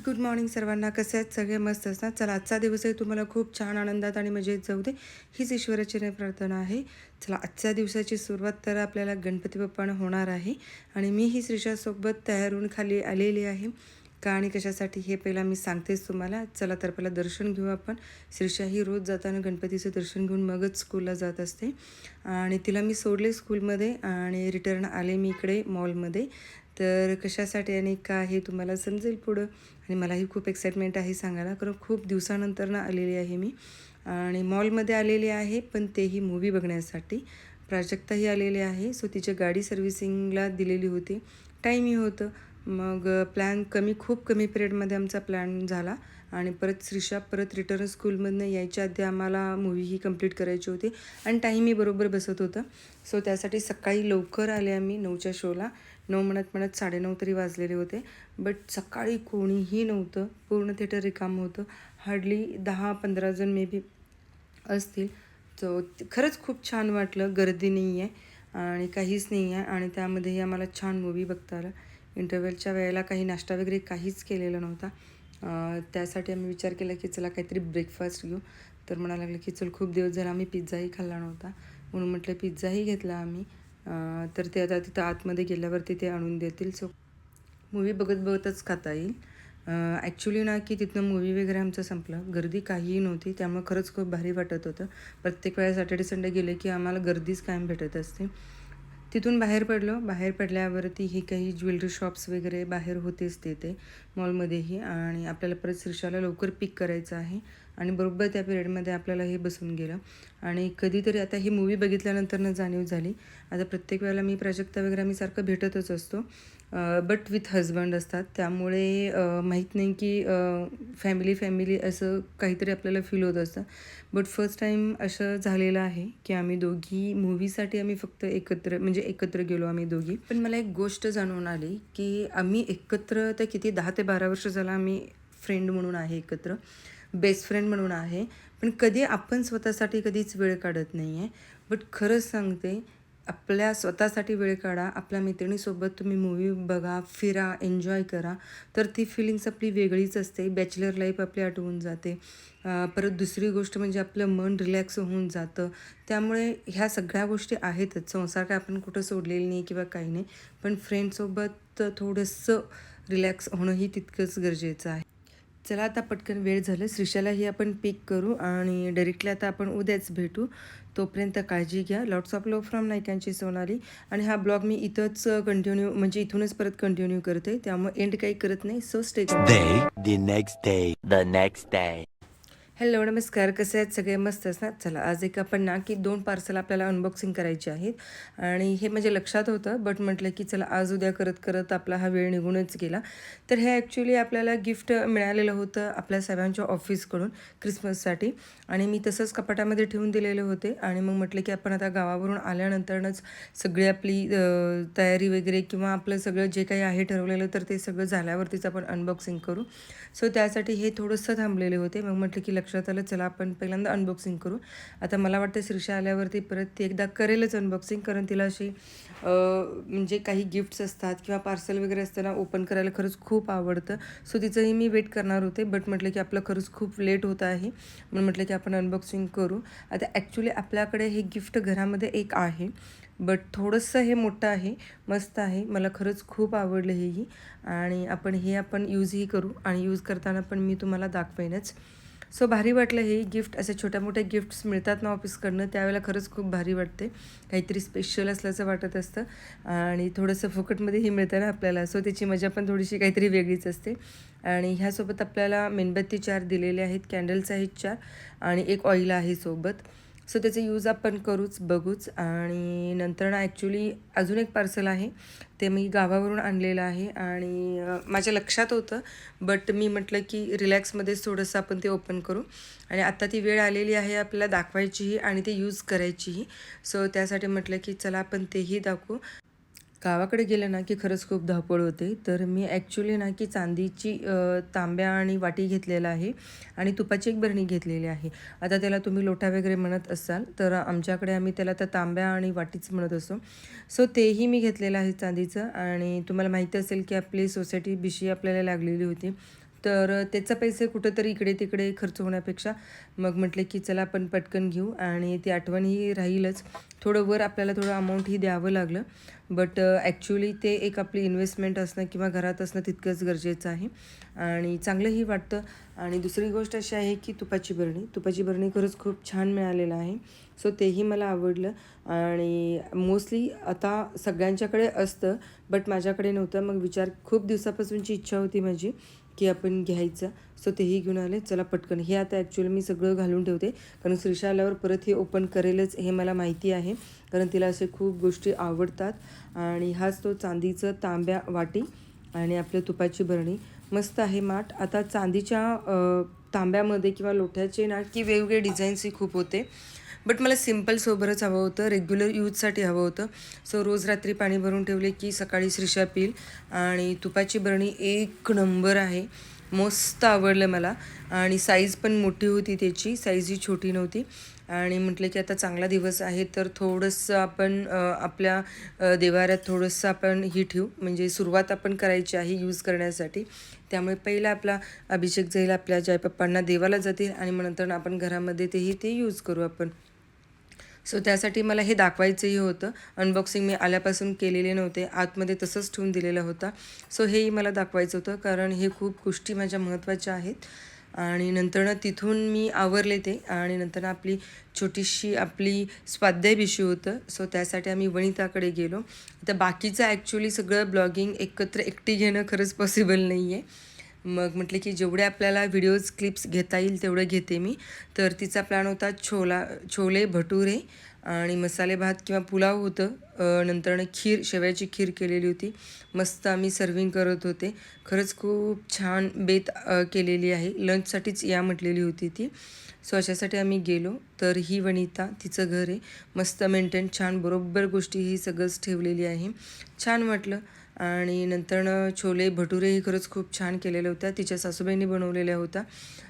Good good morning सर्वांना. कसे आहेत? सगळे मस्त असतात चला आजचा दिवसही तुम्हाला खूप छान आनंदात आणि मजेत जाऊ दे. हीच ईश्वराची प्रार्थना आहे. चला आजच्या दिवसाची सुरुवात तर आपल्याला गणपती बाप्पानं होणार आहे. आणि मी ही श्रीषासोबत तयार होऊन खाली आलेली आहे. का आणि कशासाठी हे पहिला मी सांगतेच तुम्हाला. चला तर पहिला दर्शन घेऊ आपण. श्रीषा ही रोज जाताना गणपतीचं दर्शन घेऊन मगच स्कूलला जात असते. आणि तिला मी सोडले स्कूलमध्ये आणि रिटर्न आले मी इकडे मॉलमध्ये तर कशासाठी आणि का हे तुम्हाला समजेल पुढं. आणि मलाही खूप एक्साइटमेंट आहे सांगायला. कारण खूप दिवसानंतर ना आलेली आहे मी. आणि मॉलमध्ये आलेली आहे पण तेही मूवी बघण्यासाठी. प्राजक्ताही आलेली आहे. सो तिच्या गाडी सर्व्हिसिंगला दिलेली होती. टाईमही होतं. मग प्लॅन कमी खूप कमी पिरियडमध्ये आमचा प्लॅन झाला. आणि परत श्रीषा परत रिटर्न स्कूलमधनं यायच्या आधी आम्हाला मूवी ही कंप्लीट करायची होती. आणि टाईमही बरोबर बसत होतं. सो त्यासाठी सकाळी लवकर आले आम्ही नऊच्या शोला नऊ म्हणत म्हणत साडेनऊ तरी वाजलेले होते. बट सकाळी कोणीही नव्हतं. पूर्ण थिएटर रिकामं होतं. हार्डली दहा पंधरा जण मे बी असतील. सो खरंच खूप छान वाटलं. गर्दी नाही आहे आणि काहीच नाही आहे आणि त्यामध्येही आम्हाला छान मूवी बघता आलं. इंटरव्हलच्या वेळेला काही नाश्ता वगैरे काहीच केलेला नव्हता. त्यासाठी आम्ही विचार केला की चला काहीतरी ब्रेकफास्ट घेऊ. तर म्हणायला लागलं की चल खूप दिवस झाला आम्ही पिझ्झाही खाल्ला नव्हता. म्हणून म्हटलं पिझ्झाही घेतला आम्ही. तर ते आता तिथं आतमध्ये गेल्यावरती ते आणून देतील. सो मूवी बघत बघतच खाता येईल. ॲक्च्युली ना की तिथनं मूवी वगैरे आमचं संपलं. गर्दी काहीही नव्हती त्यामुळे खरंच खूप भारी वाटत होतं. प्रत्येक वेळा सॅटर्डे संडे गेले की आम्हाला गर्दीच कायम भेटत असते. तिथून बाहेर पडलो. बाहेर पडल्यावरती हे काही ज्वेलरी शॉप्स वगैरे बाहेर होतेच तेथे मॉलमध्येही. आणि आपल्याला परत श्रीषाला लवकर पिक करायचं आहे. आणि बरोबर त्या पिरियडमध्ये आपल्याला हे बसून गेलं. आणि कधीतरी आता ही मूवी बघितल्यानंतर न जाणीव झाली. आता प्रत्येक वेळेला मी प्राजक्ता वगैरे आम्ही सारखं भेटतच असतो. बट विथ हजबंड असतात. त्यामुळे माहीत नाही की फॅमिली फॅमिली असं काहीतरी आपल्याला फील होत असतं. बट फर्स्ट टाईम असं झालेलं आहे की आम्ही दोघी मूवीसाठी आम्ही फक्त एकत्र म्हणजे एकत्र गेलो आम्ही दोघी. पण मला एक गोष्ट जाणून आली की आम्ही एकत्र तर किती दहा ते बारा वर्ष झाला आम्ही फ्रेंड म्हणून आहे एकत्र बेस्ट फ्रेंड म्हणून आहे. पण कधी आपण स्वतःसाठी कधीच वेळ काढत नाही आहे बट खरंच सांगते आपल्या स्वतःसाठी वेळ काढा आपल्या मैत्रिणीसोबत तुम्ही मूवी बघा फिरा एन्जॉय करा. तर ती फिलिंग्स आपली वेगळीच असते. बॅचलर लाईफ आपली आठवून जाते. परत दुसरी गोष्ट म्हणजे आपलं मन रिलॅक्स होऊन जातं. त्यामुळे ह्या सगळ्या गोष्टी आहेतच. संसार काय आपण कुठं सोडलेलं नाही किंवा काही नाही. पण फ्रेंडसोबत थोडंसं रिलॅक्स होणंही तितकंच गरजेचं आहे. चला आता पटकन वेळ झालं. श्रीशालाही आपण पिक करू आणि डायरेक्टली आता आपण उद्याच भेटू. तोपर्यंत काळजी घ्या. लॉट्स ऑफ लव फ्रॉम नायकांची सोनाली. आणि हा ब्लॉग मी इथंच कंटिन्यू म्हणजे इथूनच परत कंटिन्यू करते. त्यामुळे एंड काही करत नाही. So stay next day the next day. Hello नमस्कार. कसे आहेत? सगळे मस्त असणार चला आज एक आपण ना की दोन पार्सल आपल्याला अनबॉक्सिंग करायचे आहेत. आणि हे म्हणजे लक्षात होतं बट म्हटलं की चला आज उद्या करत करत आपला हा वेळ निघूनच गेला. तर हे ॲक्च्युली आपल्याला गिफ्ट मिळालेलं होतं आपल्या सर्वांच्या ऑफिसकडून क्रिसमससाठी आणि मी तसंच कपाटामध्ये ठेवून दिलेले होते. आणि मग म्हटलं की आपण आता गावावरून आल्यानंतरच सगळी आपली तयारी वगैरे किंवा आपलं सगळं जे काही आहे ठरवलेलं तर ते सगळं झाल्यावरतीच आपण अनबॉक्सिंग करू. सो त्यासाठी हे थोडंसं थांबलेले होते. मग म्हटलं की लक्ष लक्षात आलं चला आपण पहिल्यांदा अनबॉक्सिंग करू. आता मला वाटतं श्रीषा आल्यावरती परत ती एकदा करेलच अनबॉक्सिंग कारण तिला अशी म्हणजे काही गिफ्ट्स असतात किंवा पार्सल वगैरे असताना ओपन करायला खरंच खूप आवडतं. सो तिचंही मी वेट करणार होते बट म्हटलं की आपलं खरंच खूप लेट होत आहे. म्हणून म्हटलं की आपण अनबॉक्सिंग करू. आता ॲक्च्युली आपल्याकडे हे गिफ्ट घरामध्ये एक आहे बट थोडंसं हे मोठं आहे मस्त आहे. मला खरंच खूप आवडलं हेही. आणि आपण हे आपण यूजही करू. आणि यूज करताना पण मी तुम्हाला दाखवेनच. सो भारी वाटलं हे गिफ्ट असे छोट्या मोठ्या गिफ्ट्स मिळतात ना ऑफिसकडनं त्यावेळेला खरंच खूप भारी वाटते. काहीतरी स्पेशल असल्याचं वाटत असतं. आणि थोडंसं फुकटमध्येही मिळतं ना आपल्याला. सो त्याची मजा पण थोडीशी काहीतरी वेगळीच असते. आणि ह्यासोबत आपल्याला मेणबत्ती चार दिलेले आहेत. कॅन्डल्स आहेत चार. आणि एक ऑइल आहे सोबत. सो त्याचं यूज आपण करूच बघूच. आणि नंतर ना ॲक्च्युली अजून एक पार्सल आहे. ते मी गावावरून आणलेलं आहे. आणि माझ्या लक्षात होतं. बट मी म्हटलं की रिलॅक्समध्येच थोडंसं आपण ते ओपन करू. आणि आत्ता ती वेळ आलेली आहे आपल्याला दाखवायचीही आणि ते यूज करायचीही. सो त्यासाठी म्हटलं की चला आपण तेही दाखवू. गावाकडे गेलं ना की खरंच खूप धावपळ होते. तर मी ॲक्च्युली ना की चांदीची तांब्या आणि वाटी घेतलेला आहे आणि तुपाची एक बरणी घेतलेली आहे. आता त्याला तुम्ही लोटा वगैरे म्हणत असाल तर आमच्याकडे आम्ही त्याला तर तांब्या आणि वाटीच म्हणत असतो. सो तेही मी घेतलेलं आहे चांदीचं आणि तुम्हाला माहिती असेल की आपली सोसायटी बिशी आपल्याला लागलेली होती. तर त्याचा पैसे कुठंतरी इकडे तिकडे खर्च होण्यापेक्षा मग म्हटले की चला आपण पटकन घेऊ आणि ती आठवणही राहीलच. थोडं वर आपल्याला थोडं अमाऊंटही द्यावं लागलं. बट ॲक्च्युली ते एक आपली इन्व्हेस्टमेंट असणं किंवा घरात असणं तितकंच गरजेचं आहे. आणि चांगलंही वाटतं. आणि दुसरी गोष्ट अशी आहे की तुपाची बरणी. तुपाची बरणी खरंच खूप छान मिळालेलं आहे. सो तेही मला आवडलं. आणि मोस्टली आता सगळ्यांच्याकडे असतं बट माझ्याकडे नव्हतं. मग विचार खूप दिवसापासूनची इच्छा होती माझी. की आपण घ्यायचं. सो तेही घेऊन आले. चला पटकन. हे आता ॲक्च्युली मी सगळं घालून ठेवते. कारण श्रीषा आल्यावर परत हे ओपन करेलच हे मला माहिती आहे. कारण तिला असे खूप गोष्टी आवडतात. आणि हाच तो चांदीचं तांब्या वाटी आणि आपलं तुपाची भरणी मस्त आहे माठ. आता चांदीच्या तांब्यामध्ये किंवा लोट्याचे ना की वेगवेगळे डिझाईन्सही खूप होते. बट मला सिंपल सोबरच हवं होतं. रेग्युलर यूजसाठी हवं होतं. सो रोज रात्री पाणी भरून ठेवले की सकाळी श्रीषा पिल आणि तुपाची बरणी एक नंबर आहे. मस्त आवडलं मला. आणि साईज पण मोठी होती त्याची. साईज ही छोटी नव्हती. आणि म्हटलं की आता चांगला दिवस आहे तर थोडंसं आपण आपल्या देवाऱ्यात थोडंसं आपण ही ठेवू. म्हणजे सुरुवात आपण करायची आहे यूज करण्यासाठी. त्यामुळे पहिला आपला अभिषेक जाईल आपल्या जयपप्पांना देवाला जातील आणि मग नंतर आपण घरामध्ये तेही ते यूज करू आपण. सो त्यासाठी मला हे दाखवायचंही होतं. अनबॉक्सिंग मी आल्यापासून केलेले नव्हते. आतमध्ये तसंच ठेवून दिलेलं होता. सो हेही मला दाखवायचं होतं कारण हे खूप गोष्टी माझ्या महत्त्वाच्या आहेत. आणि नंतरनं तिथून मी आवरले ते. आणि नंतरनं आपली छोटीशी आपली स्वाध्याय विषय होतं. सो त्यासाठी आम्ही वनिताकडे गेलो. आता बाकीचं ॲक्च्युली सगळं ब्लॉगिंग एकत्र एकटी घेणं खरंच पॉसिबल नाही आहे मग म्हटलं की जेवढे आपल्याला व्हिडिओज क्लिप्स घेता येईल तेवढं घेते मी. तर तिचा प्लॅन होता छोला छोले भटुरे आणि मसाले भात किंवा पुलाव होतं. नंतरनं खीर शेवयाची खीर केलेली होती. मस्त आम्ही सर्विंग करत होते. खरंच खूप छान बेत केलेली आहे. लंचसाठीच या म्हटलेली होती ती. सो अशासाठी आम्ही गेलो. तर ही वनिता तिचं घर आहे. मस्त मेंटेन छान बरोबर गोष्टी ही सगळंच ठेवलेली आहे. छान वाटलं. आणि नंतरनं छोले भटुरेही खरंच खूप छान केलेल्या होत्या. तिच्या सासूबाईंनी बनवलेल्या होत्या.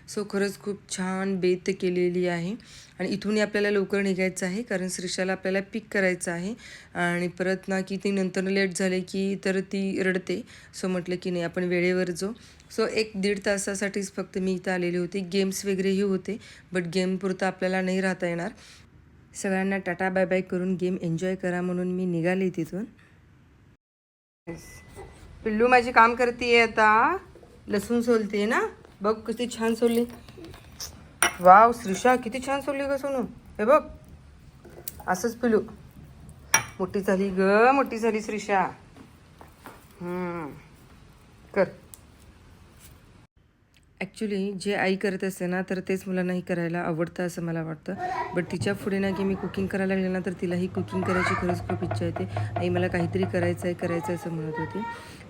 सो खरंच खूप छान बेत केलेली आहे. आणि इथूनही आपल्याला लवकर निघायचं आहे कारण श्रीषाला आपल्याला पिक करायचं आहे. आणि परत ना की ती नंतर लेट झाले की तर ती रडते. सो म्हटलं की नाही आपण वेळेवर जाऊ. सो एक दीड तासासाठीच फक्त मी इथं आलेली होती. गेम्स वगैरेही होते बट गेमपुरतं आपल्याला नाही राहता येणार. सगळ्यांना टाटा बाय बाय करून गेम एन्जॉय करा म्हणून मी निघाले तिथून. पिल्लू माझी काम करते आता. लसूण सोलते ना? बघ किती छान सोलली. वाव श्रीषा किती छान सोलली ग सोनू. हे बघ. असंच पिल्लू. मोठी झाली ग मोठी झाली श्रीषा. हम्म. कर. ॲक्च्युली जे आई करत असते ना तर तेच मुलांनाही करायला आवडतं असं मला वाटतं. बट तिच्या पुढे ना की मी कुकिंग करायला लागले ना तर तिलाही कुकिंग करायची खरंच खूप इच्छा येते. आई मला काहीतरी करायचं आहे करायचं आहे असं म्हणत होती.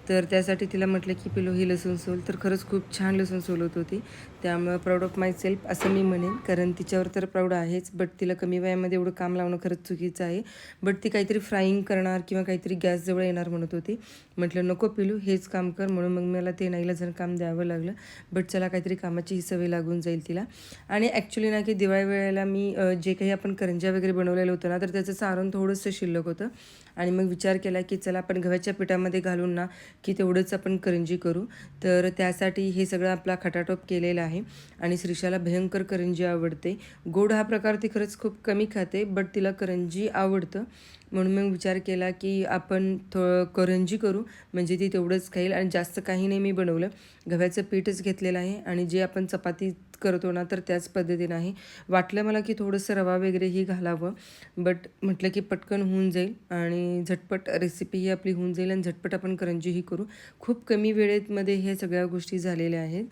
तर त्यासाठी तिला म्हटलं की पिलो ही लसूण सोल. तर खरंच खूप छान लसूण सोलत होती. त्यामुळं प्राऊड ऑफ माय सेल्फ असं मी म्हणेन. कारण तिच्यावर तर प्राऊड आहेच बट तिला कमी वयामध्ये एवढं काम लावणं खरंच चुकीचं आहे. बट ती काहीतरी फ्राईंग करणार किंवा काहीतरी गॅसजवळ येणार म्हणत होती. म्हटलं नको पिलू हेच काम कर. म्हणून मग मला ते नाईला जण काम द्यावं लागलं. बट चला काहीतरी कामाची ही सवय लागून जाईल तिला. आणि ॲक्च्युली ना की दिवाळी वेळेला मी जे काही आपण करंज्या वगैरे बनवलेलं होतं ना तर त्याचं सारण थोडंसं शिल्लक होतं. आणि मग विचार केला की चला आपण गव्हाच्या पिठामध्ये घालून ना की तेवढंच आपण करंजी करू. तर त्यासाठी हे सगळं आपला खटाटोप केलेला आहे. आणि श्रीषाला भयंकर करंजी आवडते. गोड हा प्रकार ती खरंच खूप कमी खाते बट तिला करंजी आवडतं. म्हणून मग विचार केला की आपण थोडं करंजी करू. म्हणजे ती तेवढंच खाईल आणि जास्त काही नाही मी बनवलं. गव्हाचं पीठच घेतलेलं आहे आणि जे आपण चपाती करतो ना तर त्याच पद्धतीनं आहे. वाटलं मला की थोडंसं रवा वगैरेही घालावं बट म्हटलं की पटकन होऊन जाईल आणि झटपट रेसिपीही आपली होऊन जाईल आणि झटपट आपण करंजीही करू. खूप कमी वेळेतमध्ये ह्या सगळ्या गोष्टी झालेल्या आहेत.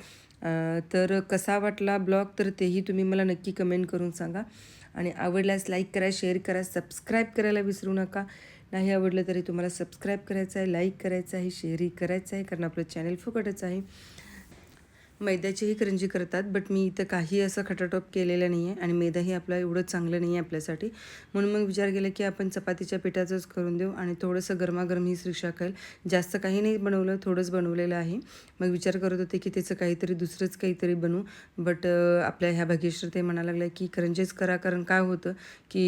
तर कसा वाटला ब्लॉग? तर तेही तुम्ही मला नक्की कमेंट करून सांगा. आणि आवडल्यास लाईक करा शेअर करा सबस्क्राईब करायला विसरू नका. नाही आवडलं तरी तुम्हाला सबस्क्राईब करायचं आहे लाईक करायचं आहे शेअरही करायचं आहे कारण आपलं चॅनल फुकटच आहे. मैद्याचीही करंजी करतात बट मी इथं काही असं खटाटोप केलेलं नाही आहे आणि मैदाही आपला एवढं चांगलं नाही आहे आपल्यासाठी. म्हणून मग विचार केला की आपण चपातीच्या पिठाचंच करून देऊ आणि थोडंसं गरमागरम ही श्रीषा खाईल. जास्त काही नाही बनवलं थोडंच बनवलेलं आहे. मग विचार करत होते की त्याचं काहीतरी दुसरंच काहीतरी बनवू. बट आपल्या ह्या भाग्यश्री ते म्हणायला लागल्या की करंजीच करा कारण काय होतं की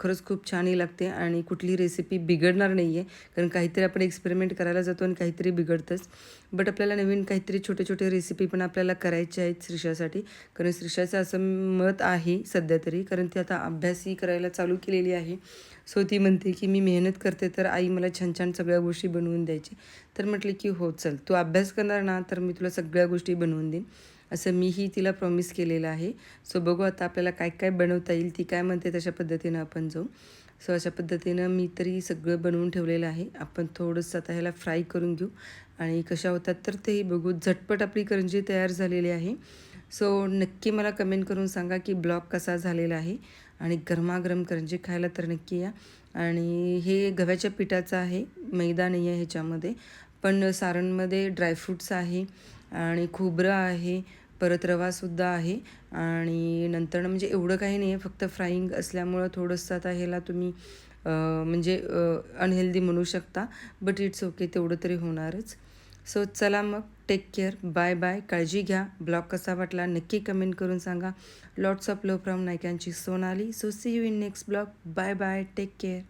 खरंच खूप छानही लागते आणि कुठली रेसिपी बिघडणार नाही आहे कारण काहीतरी आपण एक्सपेरिमेंट करायला जातो आणि काहीतरी बिघडतंच. बट आपल्याला नवीन काहीतरी छोटे छोटे रेसिपी पण आपल्याला करायचे आहेत श्रीषासाठी कारण श्रीषाचं असं मत आहे सध्या तरी. कारण ती आता अभ्यासही करायला चालू केलेली आहे. सो ती म्हणते की मी मेहनत करते तर आई मला छान छान सगळ्या गोष्टी बनवून द्यायची. तर म्हटले की हो चल. तू अभ्यास करणार ना तर मी तुला सगळ्या गोष्टी बनवून देईन. असं मीही तिला प्रॉमिस केलेलं आहे. सो बघू आता आपल्याला काय काय बनवता येईल. ती काय म्हणते तशा पद्धतीनं आपण जाऊ. सो अशा पद्धतीनं मी तरी सगळं बनवून ठेवलेलं आहे. आपण थोडंसं आता ह्याला फ्राय करून घेऊ. आणि कशा होतात तर तेही बघू. झटपट आपली करंजी तयार झालेली आहे. सो नक्की मला कमेंट करून सांगा की ब्लॉग कसा झालेला आहे. आणि गरमागरम करंजी खायला तर नक्की या. आणि हे गव्हाच्या पिठाचं आहे. मैदा नाही आहे ह्याच्यामध्ये. पण सारणमध्ये ड्रायफ्रूट्स आहे. आणि खोबरं आहे. परत रवासुद्धा आहे. आणि नंतर म्हणजे एवढं काही नाही आहे फक्त फ्राईंग असल्यामुळं थोडंसं आता ह्याला तुम्ही म्हणजे अनहेल्दी म्हणू शकता. बट इट्स ओके तेवढं तरी होणारच. सो चला मग टेक केअर बाय बाय काळजी घ्या. ब्लॉग कसा वाटला नक्की कमेंट करून सांगा. Lots of love from नायकांची Sonali. So see you in next blog bye bye take care